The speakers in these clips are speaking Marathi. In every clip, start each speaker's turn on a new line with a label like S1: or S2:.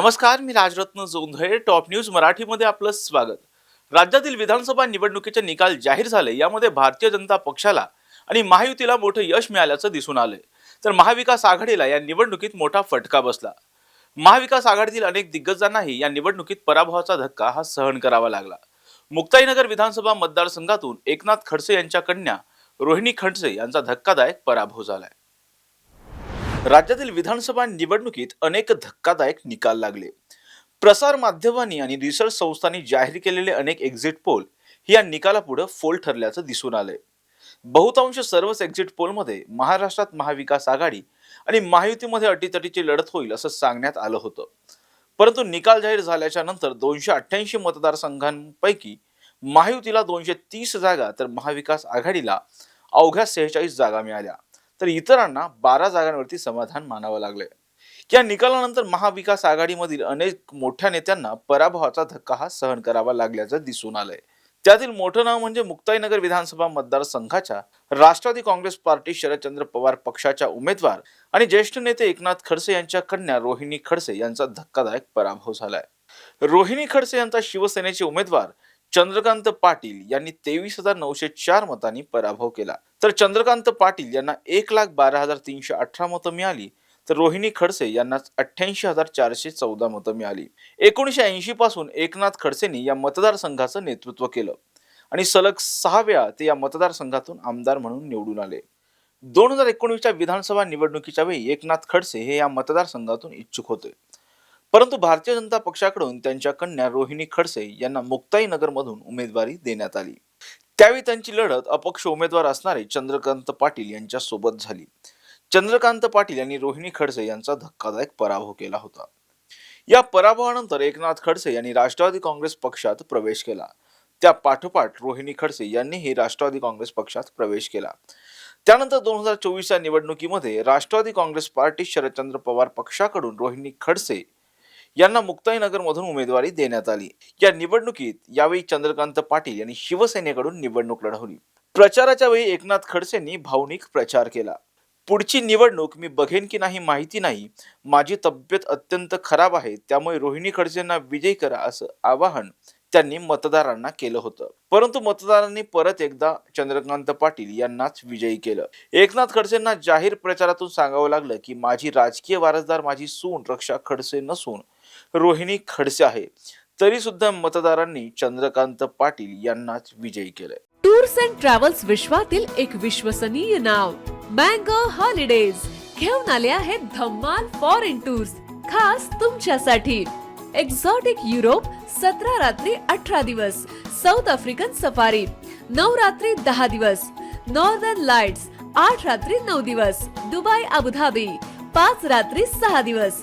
S1: नमस्कार मी राजरत्न जोंधळे टॉप न्यूज मराठीमध्ये आपलं स्वागत. राज्यातील विधानसभा निवडणुकीचे निकाल जाहीर झाले यामध्ये भारतीय जनता पक्षाला आणि महायुतीला मोठं यश मिळाल्याचं दिसून आलंय. तर महाविकास आघाडीला या निवडणुकीत मोठा फटका बसला. महाविकास आघाडीतील अनेक दिग्गजांनाही या निवडणुकीत पराभवाचा धक्का हा सहन करावा लागला. मुक्ताईनगर विधानसभा मतदारसंघातून एकनाथ खडसे यांच्या कन्या रोहिणी खडसे यांचा धक्कादायक पराभव झालाय. राज्यातील विधानसभा निवडणुकीत अनेक धक्कादायक निकाल लागले. प्रसार माध्यमांनी आणि रिसर्च संस्थांनी जाहीर केलेले अनेक एक्झिट पोल ही या निकालापुढे फोल ठरल्याचं दिसून आलंय. बहुतांश सर्वच एक्झिट पोलमध्ये महाराष्ट्रात महाविकास आघाडी आणि महायुतीमध्ये अटीतटीची लढत होईल असं सांगण्यात आलं होतं. परंतु निकाल जाहीर झाल्याच्यानंतर दोनशे अठ्ठ्याऐंशी मतदारसंघांपैकी महायुतीला दोनशे तीस जागा तर महाविकास आघाडीला अवघ्या सेहेचाळीस जागा मिळाल्या. तर इतरांना बारा जागांवरती समाधान मानावं लागलंय. या निकालानंतर महाविकास आघाडीमधील अनेक मोठ्या नेत्यांना पराभवाचा धक्का हा सहन करावा लागल्याचं दिसून आलंय. त्यातील मोठं नाव म्हणजे मुक्ताईनगर विधानसभा मतदारसंघाच्या राष्ट्रवादी काँग्रेस पार्टी शरदचंद्र पवार पक्षाच्या उमेदवार आणि ज्येष्ठ नेते एकनाथ खडसे यांच्या कन्या रोहिणी खडसे यांचा धक्कादायक पराभव झालाय. रोहिणी खडसे यांचा शिवसेनेचे उमेदवार चंद्रकांत पाटील यांनी तेवीस हजार नऊशे चार मतांनी पराभव केला. तर चंद्रकांत पाटील यांना एक लाख बारा हजार तीनशे अठरा मतं मिळाली. तर रोहिणी खडसे यांना अठ्ठ्याऐंशी हजार चारशे चौदा मतं मिळाली. एकोणीसशे ऐंशी पासून एकनाथ खडसेंनी या मतदारसंघाचं नेतृत्व केलं. आणि सलग सहा वेळा ते या मतदारसंघातून आमदार म्हणून निवडून आले. दोन हजार एकोणीसच्या विधानसभा निवडणुकीच्या वेळी एकनाथ खडसे हे या मतदारसंघातून इच्छुक होते. परंतु भारतीय जनता पक्षाकडून त्यांच्या कन्या रोहिणी खडसे यांना मुक्ताईनगरमधून उमेदवारी देण्यात आली. त्यावेळी त्यांची लढत अपक्ष उमेदवार असणारे चंद्रकांत पाटील यांच्या सोबत झाली. चंद्रकांत पाटील यांनी रोहिणी खडसे यांचा धक्कादायक पराभव केला होता. या पराभवानंतर एकनाथ खडसे यांनी राष्ट्रवादी काँग्रेस पक्षात प्रवेश केला. त्या पाठोपाठ रोहिणी खडसे यांनीही राष्ट्रवादी काँग्रेस पक्षात प्रवेश केला. त्यानंतर दोन हजार चोवीसच्या निवडणुकीमध्ये राष्ट्रवादी काँग्रेस पार्टी शरदचंद्र पवार पक्षाकडून रोहिणी खडसे यांना मुक्ताईनगरमधून उमेदवारी देण्यात आली. या निवडणुकीत यावेळी चंद्रकांत पाटील यांनी शिवसेनेकडून निवडणूक लढवली. प्रचाराच्या वेळी एकनाथ खडसेंनी भावनिक प्रचार केला. पुढची निवडणूक मी बघेन की नाही माहिती नाही. माझी तब्येत अत्यंत खराब आहे त्यामुळे रोहिणी खडसेंना विजयी करा असं आवाहन त्यांनी मतदारांना केलं होतं. परंतु मतदारांनी परत एकदा चंद्रकांत पाटील यांनाच विजयी केलं. एकनाथ खडसेंना जाहीर प्रचारातून सांगावं लागलं की माझी राजकीय वारसदार माझी सून रक्षा खडसे नसून रोहिणी खडसे आहे. तरी सुद्धा मतदारांनी चंद्रकांत पाटील यांनाच विजयी केलंय.
S2: टूर्स अँड ट्रॅव्हल्स विश्वातील एक विश्वसनीय नाव मँगो हॉलिडेज. घेऊन आले आहेत धम्माल फॉरेन टूर्स खास तुमच्यासाठी. एक्झॉटिक युरोप सतरा रात्री अठरा दिवस. साऊथ आफ्रिकन सफारी नऊ रात्री दहा दिवस. नॉर्दर्न लाइट्स आठ रात्री नऊ दिवस. दुबई अबुधाबी पाच रात्री सहा दिवस.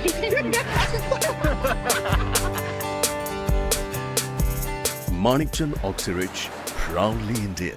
S3: Manikchand Oxyrich, proudly Indian.